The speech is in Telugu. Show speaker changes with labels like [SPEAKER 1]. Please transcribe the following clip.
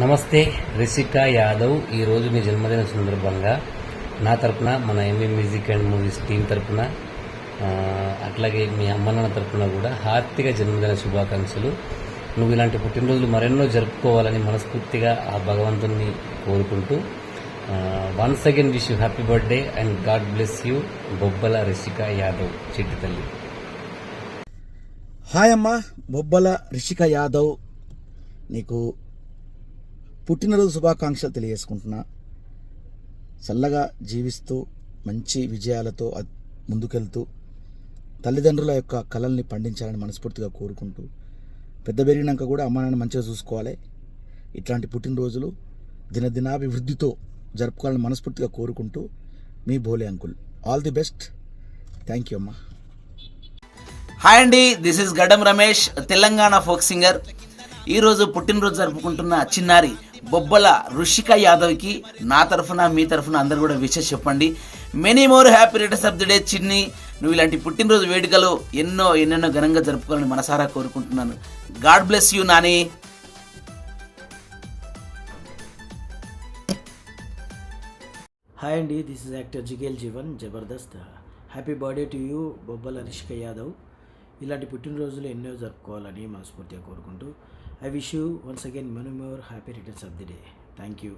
[SPEAKER 1] నమస్తే రిషిక యాదవ్. ఈరోజు మీ జన్మదిన సందర్భంగా నా తరపున మన M A music and movies team తరపున అట్లాగే మీ అమ్మ నాన్న తరపున కూడా హార్దిక జన్మదిన శుభాకాంక్షలు. నువ్వు ఇలాంటి పుట్టినరోజులు మరెన్నో జరుపుకోవాలని మనస్ఫూర్తిగా ఆ భగవంతుని కోరుకుంటూ once again wish you happy birthday and God bless you Bobbala Rishika Yadav చిట్టి తల్లి.
[SPEAKER 2] హాయ్ అమ్మ బొబ్బల రిషిక యాదవ్. నీకు పుట్టినరోజు శుభాకాంక్షలు తెలియజేసుకుంటున్నా. చల్లగా జీవిస్తూ మంచి విజయాలతో ముందుకెళ్తూ తల్లిదండ్రుల యొక్క కళల్ని పండించాలని మనస్ఫూర్తిగా కోరుకుంటూ పెద్ద పెరిగినాక కూడా అమ్మ నాన్న మంచిగా చూసుకోవాలి. ఇట్లాంటి పుట్టినరోజులు దినదినాభివృద్ధితో జరుపుకోవాలని మనస్ఫూర్తిగా కోరుకుంటూ మీ Bhole uncle. All the best. Thank you అమ్మా.
[SPEAKER 3] హాయ్ అండి this is Gadam Ramesh Telangana folk singer. ఈరోజు పుట్టినరోజు జరుపుకుంటున్న చిన్నారి బొబ్బల రుషిక యాదవ్కి నా తరఫున మీ తరఫున అందరు కూడా విషెస్ చెప్పండి. Many more happy returns of the day Chinni. నువ్వు ఇలాంటి పుట్టినరోజు వేడుకలు ఎన్నో ఎన్నెన్నో ఘనంగా జరుపుకోవాలని మనసారా కోరుకుంటున్నాను. God bless you Nani.
[SPEAKER 4] Hi అండి this is actor Jigel Jeevan Jabardasth happy birthday to you Bobbala Rishika Yadav ఇలాంటి పుట్టినరోజులు ఎన్నో జరుపుకోవాలని మనస్ఫూర్తిగా కోరుకుంటూ I wish you once again many more happy returns of the day thank you